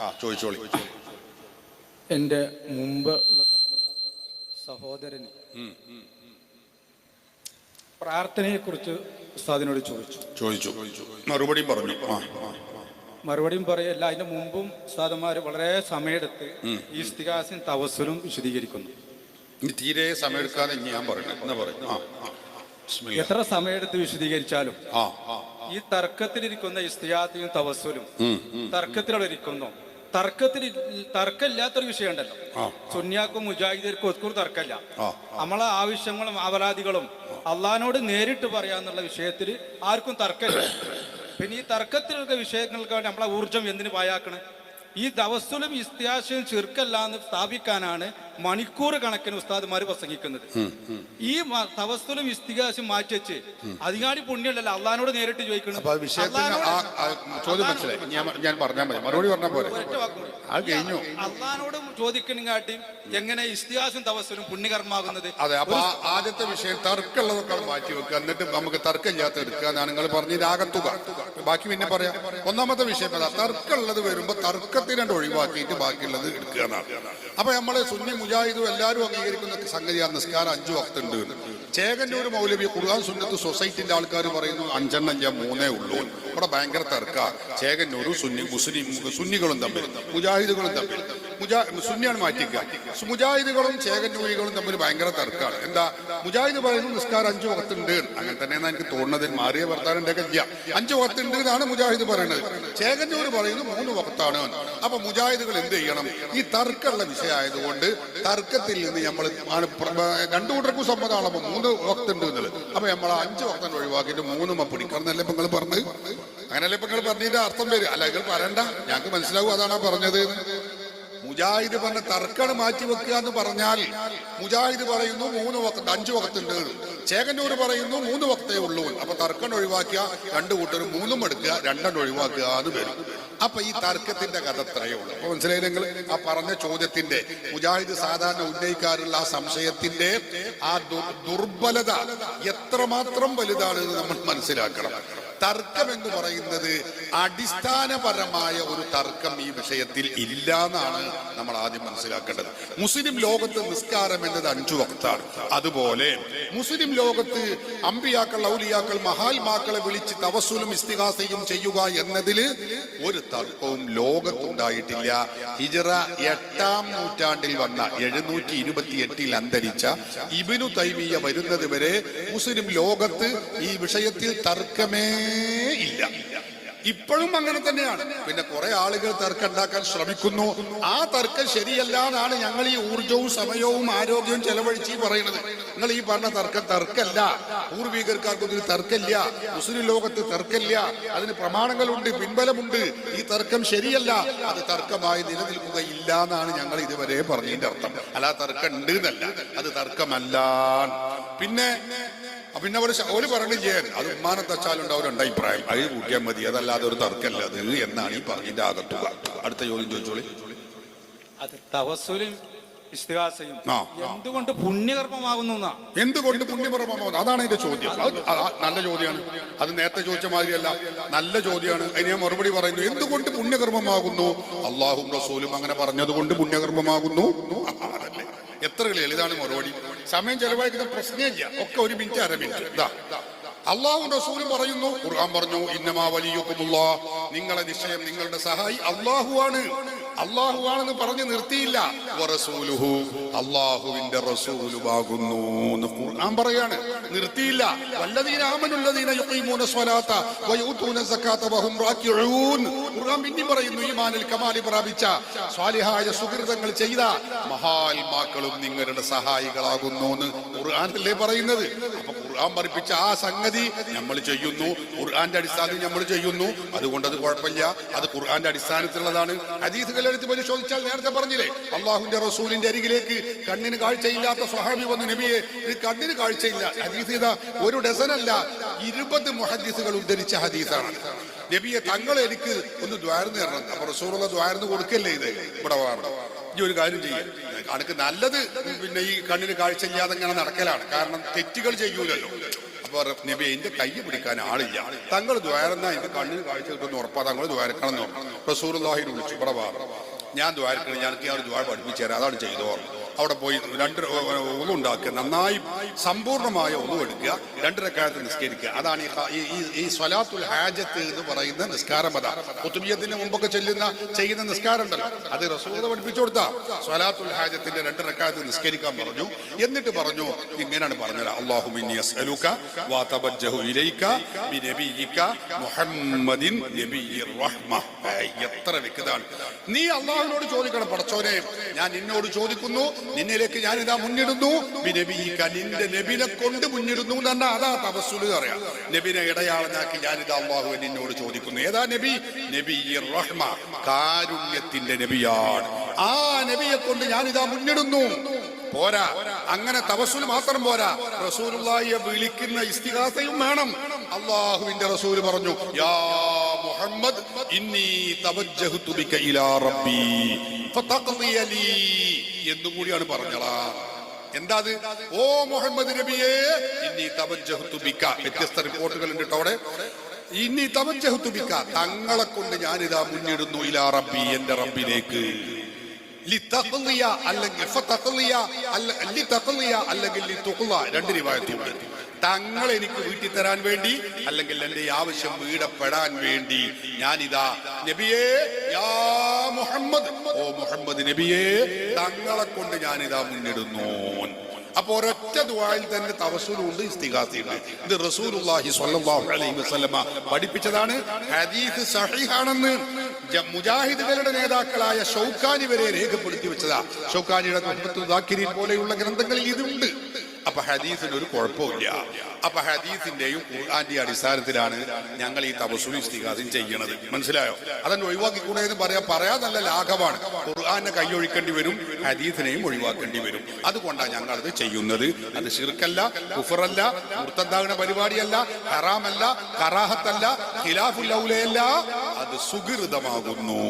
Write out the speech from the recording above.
ആ ചോദിച്ചോളി. എന്റെ മുമ്പ് ഉള്ള പ്രാർത്ഥനയെ കുറിച്ച് ഉസ്താദിനോട് ചോദിച്ചു. ചോദിച്ചു. മറുപടിയും പറഞ്ഞു. മറുപടിയും പറയല്ല അതിന്റെ മുമ്പും ഉസ്താദന്മാർ വളരെ സമയമെടുത്ത് ഈ ഇസ്തിഹാസും തവസ്സലും വിശദീകരിക്കുന്നു. ഇനി തീരെ സമയമെടുക്കാതെ ഇനി ഞാൻ പറയണം എന്നാ പറയും. ആ ആ. എത്ര സമയമെടുത്ത് വിശദീകരിച്ചാലും ഈ തർക്കത്തിലിരിക്കുന്ന ഇസ്തിഹാത്തിയും തവസ്സലും തർക്കത്തിലിരിക്കുന്നു തർക്കത്തിൽ തർക്കമില്ലാത്തൊരു വിഷയമുണ്ടല്ലോ. സുന്യാക്കും മുജാഹിദർക്കും ഒത്തുകൂർ തർക്കമില്ല. നമ്മളെ ആവശ്യങ്ങളും അപരാധികളും അള്ളഹാനോട് നേരിട്ട് പറയാന്നുള്ള വിഷയത്തിൽ ആർക്കും തർക്കമില്ല. പിന്നെ ഈ തർക്കത്തിലുള്ള വിഷയങ്ങൾക്ക് വേണ്ടി നമ്മളെ ഊർജം എന്തിനു പായാക്കണേ ഈ ദവസ്സുലും ഇസ്ത്യാശയും ചെറുക്കല്ല എന്ന് സ്ഥാപിക്കാനാണ് മണിക്കൂർ കണക്കിന് ഉസ്താദ്മാർ പ്രസംഗിക്കുന്നത്. ഈ തവസ്സുലും ഇസ്തിഹാസും മാറ്റി വെച്ച് അധികാരി പുണ്യമല്ലല്ലോ അള്ളഹാനോട് നേരിട്ട് ചോദിക്കണം അള്ളഹാനോട് ചോദിക്കണെങ്കാട്ടി എങ്ങനെ ഇസ്തിഹാസും തവസ്സുലും പുണ്യകർമാകുന്നത്? അതെ അപ്പൊ ആദ്യത്തെ വിഷയം തർക്കമുള്ളതൊക്കെ മാറ്റി വെക്കുക. എന്നിട്ട് നമുക്ക് തർക്കം ചെയ്യാത്ത എടുക്കുക എന്നാണ് നിങ്ങൾ പറഞ്ഞ ആകത്തുക. ബാക്കി പിന്നെ പറയാം. ഒന്നാമത്തെ വിഷയം അതാ തർക്കമുള്ളത് വരുമ്പോ തർക്കത്തിനെ ഒഴിവാക്കിയിട്ട് ബാക്കിയുള്ളത് എടുക്കുക എന്നാണ്. അപ്പൊ നമ്മൾ സുന്നി മുജാഹിദും എല്ലാവരും അംഗീകരിക്കുന്ന സംഗതിയാണ് നിസ്കാരം അഞ്ചു വക്തുണ്ട് ചേകന്നൂർ മൗലവി ഖുർആൻ സുന്നത്ത് സൊസൈറ്റിന്റെ ആൾക്കാർ പറയുന്നു അഞ്ചെണ്ണം ഞാൻ മൂന്നേ ഉള്ളൂ. ഇവിടെ ഭയങ്കര തർക്ക. ചേകന്നൂർ സുന്നി മുസ്ലിം സുന്നികളും തമ്മിൽ മുജാഹിദുകളും തമ്മിൽ. സുന്നിയാണ് മാറ്റിക്കുക. മുജാഹിദുകളും ചേകന്നൂരികളും തമ്മിൽ ഭയങ്കര തർക്കമാണ്. എന്താ? മുജാഹിദ് പറയുന്നു നിസ്കാരം അഞ്ചു വകത്തുണ്ട്. അങ്ങനെ തന്നെയാണ് എനിക്ക് തോന്നുന്നത്. മാറിയ വർത്താനം ഇല്ല അഞ്ചു വകത്തുണ്ട് എന്നാണ് മുജാഹിദ് പറയുന്നത്. ചേകന്നൂർ പറയുന്നു മൂന്ന് വകത്താണ്. അപ്പൊ മുജാഹിദുകൾ എന്ത് ചെയ്യണം? ഈ തർക്കമുള്ള വിഷയമായതുകൊണ്ട് തർക്കത്തിൽ നിന്ന് നമ്മൾ രണ്ടു കൂട്ടർക്കും സമ്മതമാണ് അപ്പൊ മൂന്ന് വക്തുണ്ട് എന്നുള്ളത്. അപ്പൊ നമ്മൾ അഞ്ച് വക്തം ഒഴിവാക്കിയിട്ട് മൂന്ന് പിടിക്കണം എന്നല്ലേ നിങ്ങൾ പറഞ്ഞത്? അങ്ങനല്ലേ നിങ്ങൾ പറഞ്ഞതിന്റെ അർത്ഥം വരും അല്ല നിങ്ങൾ പറയണ്ട. ഞങ്ങൾക്ക് മനസ്സിലാവും അതാണ് പറഞ്ഞത് മുജാഹിദ് പറഞ്ഞ തർക്കണ് മാറ്റി വെക്കുക എന്ന് പറഞ്ഞാൽ മുജാഹിദ് പറയുന്നു മൂന്ന് വക്ത് അഞ്ചു വക്തുണ്ട്. ചേകന്നൂർ പറയുന്നു മൂന്ന് വക്തേ ഉള്ളൂ. അപ്പൊ തർക്കം ഒഴിവാക്കിയ രണ്ട് കൂട്ടരും മൂന്നും എടുക്കുക രണ്ടെണ്ണം ഒഴിവാക്കുക എന്ന് വരും. അപ്പൊ ഈ തർക്കത്തിന്റെ കഥ അത്രയേ ഉള്ളൂ. അപ്പൊ മനസ്സിലായി നിങ്ങൾ ആ പറഞ്ഞ ചോദ്യത്തിന്റെ മുജാഹിദ് സാധാരണ ഉന്നയിക്കാറുള്ള ആ സംശയത്തിന്റെ ആ ദുർബലത എത്രമാത്രം വലുതാണ് എന്ന് നമ്മൾ മനസ്സിലാക്കണം. തർക്കം എന്ന് പറയുന്നത് അടിസ്ഥാനപരമായ ഒരു തർക്കം ഈ വിഷയത്തിൽ ഇല്ല എന്നാണ് നമ്മൾ ആദ്യം മനസ്സിലാക്കേണ്ടത്. മുസ്ലിം ലോകത്ത് നിസ്കാരം എന്നത് അഞ്ചു വക്താണ്. അതുപോലെ മുസ്ലിം ലോകത്ത് അമ്പിയാക്കൾ ഔലിയാക്കൾ മഹാത്മാക്കളെ വിളിച്ച് തവസുലും ഇസ്തിഹാസയും ചെയ്യുക എന്നതിൽ ഒരു തർക്കവും ലോകത്തുണ്ടായിട്ടില്ല. ഹിജറ എട്ടാം നൂറ്റാണ്ടിൽ വന്ന എഴുന്നൂറ്റി ഇരുപത്തി എട്ടിൽ അന്തരിച്ച ഇബിനു തൈമിയ വരുന്നത് വരെ മുസ്ലിം ലോകത്ത് ഈ വിഷയത്തിൽ തർക്കമേ ഇല്ല. ഇപ്പോഴും അങ്ങനെ തന്നെയാണ്. പിന്നെ കുറെ ആളുകൾ തർക്കം ഉണ്ടാക്കാൻ ശ്രമിക്കുന്നു. ആ തർക്കം ശരിയല്ല ഞങ്ങൾ ഈ ഊർജവും സമയവും ആരോഗ്യവും ചെലവഴിച്ച് പറയുന്നത്. നിങ്ങൾ ഈ പറഞ്ഞ തർക്കം തർക്കല്ല. പൂർവീകർക്കാർക്കൊന്നും തർക്കമില്ല. മുസ്ലിം ലോകത്ത് തർക്കമില്ല. അതിന് പ്രമാണങ്ങളുണ്ട് പിൻബലമുണ്ട്. ഈ തർക്കം ശരിയല്ല. അത് തർക്കമായി നിലനിൽക്കുകയില്ല എന്നാണ് ഞങ്ങൾ ഇതുവരെ പറഞ്ഞതിന്റെ അർത്ഥം. അല്ല തർക്കം ഉണ്ട് എന്നല്ല. അത് തർക്കമല്ല പിന്നെ പിന്നെ അവർ ഒരു പറഞ്ഞു ചെയ്യാൻ അത് ഉമ്മാനെ തച്ചാലുണ്ടാവും രണ്ടഭിപ്രായം അത് കൂട്ടിയാൽ മതി. അതല്ലാതെ ഒരു തർക്കമല്ല. അത് എന്നാണ് ഈ പറഞ്ഞതിന്റെ അകത്തു അടുത്ത ചോദ്യം ചോദിച്ചോളി. അത് ഇസ്തിഹാസയും. എന്തുകൊണ്ട് പുണ്യകർമ്മമാകുന്നു എന്തുകൊണ്ട് പുണ്യകർമ്മമാകുന്നു? അതാണ് എന്റെ ചോദ്യം. നല്ല ചോദ്യമാണ്. അത് നേരത്തെ ചോദിച്ച മാതിരിയല്ല. നല്ല ചോദ്യമാണ്. അതിന് ഞാൻ മറുപടി പറയുന്നു. എന്തുകൊണ്ട് പുണ്യകർമ്മമാകുന്നു? അള്ളാഹും റസൂലും അങ്ങനെ പറഞ്ഞതുകൊണ്ട് പുണ്യകർമ്മമാകുന്നു. എത്ര ലളിതാണ് മറുപടി. സമയം ചെലവഴിക്കുന്ന പ്രശ്നമില്ല. ഒക്കെ ഒരു മിനിറ്റ് അര മിനിറ്റ്. ഇതാ അള്ളാഹു റസൂലും പറയുന്നു ഖുർആൻ പറഞ്ഞു ഇന്നമാ വലിയുക്കുമുള്ള നിങ്ങളെ നിശ്ചയം നിങ്ങളുടെ സഹായി അള്ളാഹുവാണ് അള്ളാഹുവാണെന്ന് പറഞ്ഞു നിർത്തിയില്ല. അള്ളാഹുവിന്റെ റസൂലുമാകുന്നു എന്ന് ഖുർആൻ പറയാണ്. നിർത്തിയില്ല. യുഖീമൂന വഹും ഖുർആൻ പറയുന്നു ഈമാനിൽ കമാലി പ്രാപിച്ച സ്വാലിഹായ സുഹൃതങ്ങൾ ചെയ്ത മഹാത്മാക്കളും നിങ്ങളുടെ സഹായികളാകുന്നു എന്ന് പറയുന്നത്? അപ്പൊ ഖുർആൻ പഠിപ്പിച്ച ആ സംഗതി നമ്മൾ ചെയ്യുന്നു. ഖുർആന്റെ അടിസ്ഥാനത്തിൽ നമ്മൾ ചെയ്യുന്നു. അതുകൊണ്ട് അത് കുഴപ്പമില്ല. അത് ഖുർആന്റെ അടിസ്ഥാനത്തിലുള്ളതാണ്. ഹദീസുകൾ എടുത്ത് പരിശോധിച്ചാൽ നേരത്തെ പറഞ്ഞില്ലേ? അള്ളാഹുന്റെ റസൂലിന്റെ അരികിലേക്ക് കണ്ണിന് കാഴ്ചയില്ലാത്ത സ്വഹാബി വന്ന് നബിയെ ഇത് കണ്ണിന് കാഴ്ചയില്ല. ഹദീസ് ഇതാ ഒരു അല്ല ഇരുപത് മുഹദീസുകൾ ഉദ്ധരിച്ച ഹദീസാണ്. നബിയെ തങ്ങൾ എനിക്ക് ഒന്ന് ദ്വാരന്ന് തരണം. അപ്പൊ റസൂറുള്ള ദ്വാരന്ന് കൊടുക്കല്ലേ ഇത്? ഇവിടെ വാറണം ഈ ഒരു കാര്യം ചെയ്യും. കണക്ക് നല്ലത്. പിന്നെ ഈ കണ്ണിന് കാഴ്ച ഇല്ലാതെ ഇങ്ങനെ നടക്കലാണ്. കാരണം തെറ്റുകൾ ചെയ്യൂലല്ലോ. അപ്പൊ നബി എന്റെ കൈ പിടിക്കാൻ ആളില്ല. തങ്ങൾ ദ്വാരന്ന എന്റെ കണ്ണിന് കാഴ്ച കിട്ടുന്ന ഉറപ്പാ. തങ്ങൾ ദ്വാരക്കണം എന്ന് റസൂർ വിളിച്ചു പ്രഭാ ഞാൻ ദ്വാരക്കണം. ഞാൻ ദ്വാര പഠിപ്പിച്ചു തരാം. അതാണ് ചെയ്തോ അവിടെ പോയി രണ്ട് ഉണ്ടാക്കുക നന്നായി സമ്പൂർണമായ ഒന്നും എടുക്കുക രണ്ടരക്കാലത്ത് നിസ്കരിക്കുക. അതാണ് ഈ ഈ- സ്വലാത്തുൽ ഹാജത്ത് എന്ന് പറയുന്ന നിസ്കാരം അതാ. കുത്തുബിയത്തിന് മുമ്പൊക്കെ ചെല്ലുന്ന ചെയ്യുന്ന നിസ്കാരം ഉണ്ടല്ലോ. അത് റസൂദ പഠിപ്പിച്ചു കൊടുത്ത. സ്വലാത്തുൽ ഹാജത്തിന്റെ രണ്ടരക്കാലത്ത് നിസ്കരിക്കാൻ പറഞ്ഞു. എന്നിട്ട് പറഞ്ഞു ഇങ്ങനെയാണ് പറഞ്ഞത്. അള്ളാഹു മുഹമ്മദിൻ എത്ര വ്യക്തതാണ്. നീ അള്ളാഹുവിനോട് ചോദിക്കണം പടച്ചോനെ ഞാൻ നിന്നോട് ചോദിക്കുന്നു നിന്നിലേക്ക് ഞാൻ ഇതാ മുന്നിടുന്നു നിന്റെ നബിനെ കൊണ്ട് മുന്നിടുന്നു പറഞ്ഞാൽ അതാ തപസ്സുൽ അറിയാം നബിനെ ഇടയാളനാക്കി ഞാൻ ഇതാ അള്ളാഹു ചോദിക്കുന്നു. ഏതാ നബി? നബി റഹ്മ കാരുണ്യത്തിന്റെ നബിയാണ്. ആ നബിയെ കൊണ്ട് ഞാൻ ഇതാ മുന്നിടുന്നു. പോരാ. അങ്ങനെ തവസുൽ മാത്രം പോരാ. റസൂലുള്ളാഹിയെ വിളിക്കുന്ന ഇസ്തിഹാസയും വേണം. അള്ളാഹുവിന്റെ റസൂൽ പറഞ്ഞു യാ മുഹമ്മദ് ഇന്നി തവജ്ജഹ്തു ബിക ഇലാ റബ്ബി ഫതഖ്ദിയ ലീ എന്നും കൂടിയാണ് പറഞ്ഞളാ എന്താ അത് ഓ മുഹമ്മദ് നബിയെ ഇനി തപഞ്ചഹുത്തുബിക്ക ബിക വ്യത്യസ്ത റിപ്പോർട്ടുകൾ ഉണ്ട് കേട്ടോ അവിടെ. ഇനി തപഞ്ചഹുത്തുബിക്ക ബിക തങ്ങളെ കൊണ്ട് ഞാനിതാ മുന്നിടുന്നു ഇലാ റബ്ബി എന്റെ റബ്ബിലേക്ക്. അല്ലെങ്കിൽ അല്ലെങ്കിൽ രണ്ട് റിവായത്തുണ്ട് തങ്ങൾ എനിക്ക് വീട്ടിൽ തരാൻ വേണ്ടി അല്ലെങ്കിൽ എന്റെ ആവശ്യം വീടപ്പെടാൻ വേണ്ടി ഞാനിതാ നബിയേ യാ മുഹമ്മദ്. ഓ മുഹമ്മദ് നബിയേ തങ്ങളെ കൊണ്ട് ഞാനിതാ മുന്നിടുന്നു. അപ്പൊ ഒരൊറ്റ ദുആയിൽ തന്നെ തവസൂലുണ്ട് ഇസ്തികാസിയുണ്ട് ഇത് റസൂലുള്ളാഹി സ്വല്ലല്ലാഹു അലൈഹി വസല്ലമ പഠിപ്പിച്ചതാണ്. ഹദീസ് സഹീഹാണെന്ന് മുജാഹിദുകളുടെ നേതാക്കളായ ഷൗക്കാനി വരെ രേഖപ്പെടുത്തി വെച്ചതാ. ഷൗക്കാനിയുടെ പോലെയുള്ള ഗ്രന്ഥങ്ങളിൽ ഇതുണ്ട്. അപ്പൊ ഹദീസിന് ഒരു കുഴപ്പമില്ല അപ്പൊ ഹദീസിന്റെയും ഖുർആന്റെ അടിസ്ഥാനത്തിലാണ് ഞങ്ങൾ ഈ തപസ്സുൽ ഇസ്തിഗാസും ചെയ്യണത്. മനസ്സിലായോ? അതന്നെ ഒഴിവാക്കിക്കൂടെ എന്ന് പറയാ പറയാ നല്ല ലാഘവാണ്. ഖുർആനെ കൈയൊഴിക്കേണ്ടി വരും ഹദീസിനെയും ഒഴിവാക്കേണ്ടി വരും. അതുകൊണ്ടാണ് ഞങ്ങൾ അത് ചെയ്യുന്നത്. അത് ശിർക്കല്ല കുഫറല്ല മുർത്തന്താകുന്ന പരിപാടിയല്ല ഹറാമല്ല കറാഹത്തല്ല ഖിലാഫുൽ ഔലയല്ല. അത് സുഹൃതമാകുന്നു